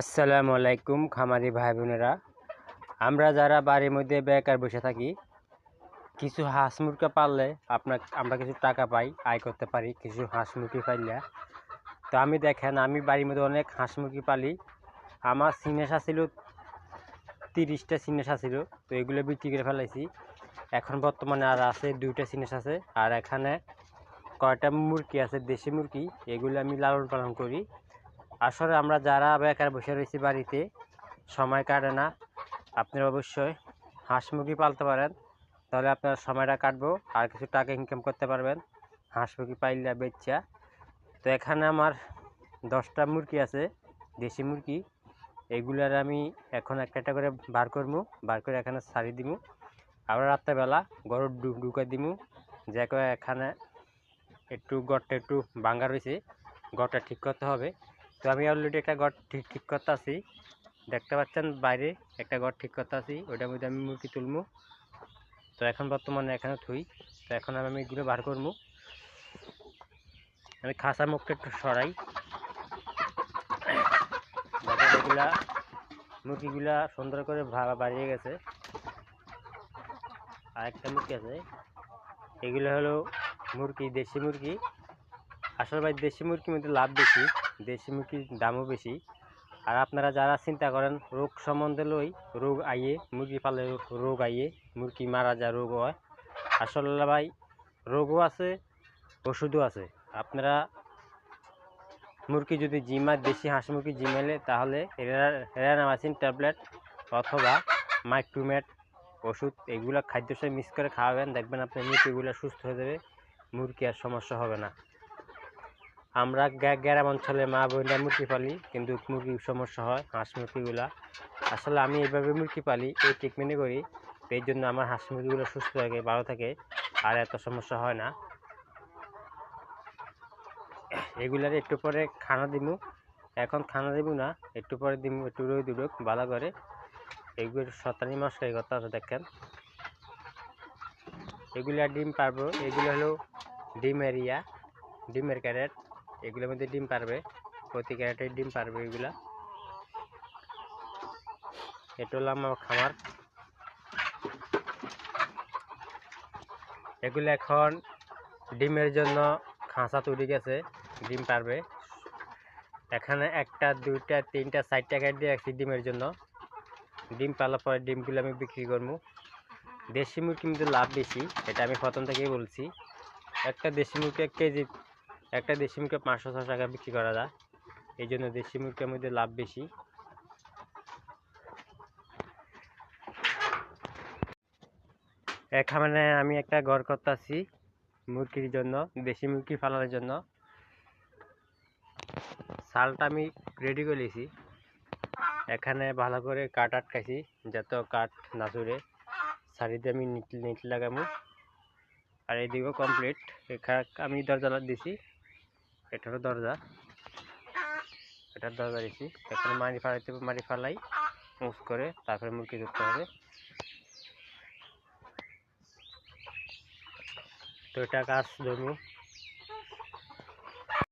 আসসালামু আলাইকুম, খামারি ভাই বোনেরা আমরা যারা বাড়ির মধ্যে বেকার বসে থাকি, কিছু হাঁস মুরগি পাললে আপনার আমরা কিছু টাকা পাই, আয় করতে পারি, কিছু হাঁস মুরগি পাইলে। তো আমি দেখেন, আমি বাড়ির মধ্যে অনেক হাঁস মুরগি পালি। আমার সিনেসা ছিল, তিরিশটা সিনেসা ছিল, তো এগুলো বিক্রি করে ফেলাইছি। এখন বর্তমানে আর আছে দুইটা সিনেস আছে, আর এখানে কয়টা মুরগি আছে, দেশি মুরগি, এগুলো আমি লালন পালন করি। আসলে আমরা যারা বেকার বসে রয়েছি বাড়িতে, সময় কাটে না। আপনারা অবশ্যই হাঁস মুরগি পালতে পারেন, তাহলে আপনার সময়টা কাটবো, আর কিছু টাকা ইনকাম করতে পারবেন। হাঁস মুরগি পাইলে বেচা। তো এখানে আমার দশটা মুরগি আছে, দেশি মুরগি। এগুলার আমি এখন একটা একটা করে বার করব, বার করে এখানে ছাড়ি দিমু আবার রাত্রেবেলা গরু ঢুকে দিমু যে এখানে একটু গড়টা একটু ভাঙ্গা রয়েছে গড়টা ঠিক করতে হবে। তো আমি অলরেডি একটা ঘর ঠিক ঠিক করতে আছি দেখতে পাচ্ছেন বাইরে একটা ঘর ঠিক করতে আছি ওইটার মধ্যে আমি মুরগি তুলবো তো এখন বর্তমানে এখানে থুই, তো এখন আমি এগুলো বার করব আমি খাসা মুখটা একটু সরাই। এগুলা, মুরগিগুলা সুন্দর করে বাড়িয়ে গেছে। আর একটা মুরগি আছে। এগুলো হলো মুরগি, দেশি মুরগি। আসলে ভাই দেশি মুরগির মধ্যে লাভ বেশি, দেশি মুরগির দামও বেশি। আর আপনারা যারা চিন্তা করেন রোগ সম্বন্ধে লই, রোগ আইয়ে মুরগি পালে রোগ আইয়ে, মুরগি মারা যায় রোগ হয়, আসলে ভাই রোগও আছে, ওষুধও আছে। আপনারা মুরগি যদি জিমায় দেশি হাঁস মুরগি জিমাইলে তাহলে রেনামাসিন ট্যাবলেট অথবা মাইক্রোমেট ওষুধ, এগুলো খাদ্য সাথে মিক্স করে খাওয়াবেন, দেখবেন আপনার মুরগিগুলো সুস্থ হয়ে যাবে, মুরগি আর সমস্যা হবে না। আমরা গ্রা- গ্রাম অঞ্চলে মা বোনরা মুরগি পালি, কিন্তু মুরগির সমস্যা হয়, হাঁস মুরগিগুলা। আসলে আমি এইভাবে মুরগি পালি, এই ট্রিটমেন্টে করি। এই জন্য আমার হাঁস মুরগিগুলো সুস্থ থাকে, ভালো থাকে, আর এত সমস্যা হয় না। এগুলার একটু পরে খানা দিমু। এখন খানা দিব না, একটু পরে দিমু, একটু রই দুডুক ভালো করে। এগুলো শতানি মাস কথা আছে দেখেন। এগুলা ডিম পারব, এগুলো হলো ডিম এরিয়া ডিমের ক্যারেট। এগুলোর মধ্যে ডিম পারবে। প্রতি ক্যারেটে ডিম পারবে এগুলা। এটা হলো আমার খামার। এগুলো এখন ডিমের জন্য খাঁচা তৈরি গেছে, ডিম পারবে। এখানে একটা, দুইটা, তিনটা, চারটা ক্যারেট দিয়ে রাখছি ডিমের জন্য। ডিম পালার পরে ডিমগুলো আমি বিক্রি করব। দেশি মুরগি কিন্তু লাভ বেশি, এটা আমি প্রথম থেকেই বলছি। একটা দেশি মুরগি এক কেজি একটা দেশি মুরগি পাঁচশো ছশো টাকা বিক্রি করা যায়। এই জন্য দেশি মুরগির মধ্যে লাভ বেশি। এখানে আমি একটা ঘর করতেছি মুরগির জন্য, দেশি মুরগি পালনের জন্য। সালটা আমি রেডি করে নিয়েছি। এখানে ভালো করে কাঠ আটকাইছি, যত কাঠ না চুরে। সারিতে আমি নিট নিট লাগাবো আর এইদিকেও কমপ্লিট এখানে আমি দরজা দিছি। এটারও দরজা। এটার দরজা দিয়েছি এখানে মারি ফালাইতে মারি ফালাই উঁচ করে তারপরে মুরগি ধরতে হবে। তো এটা গাছ ধরবো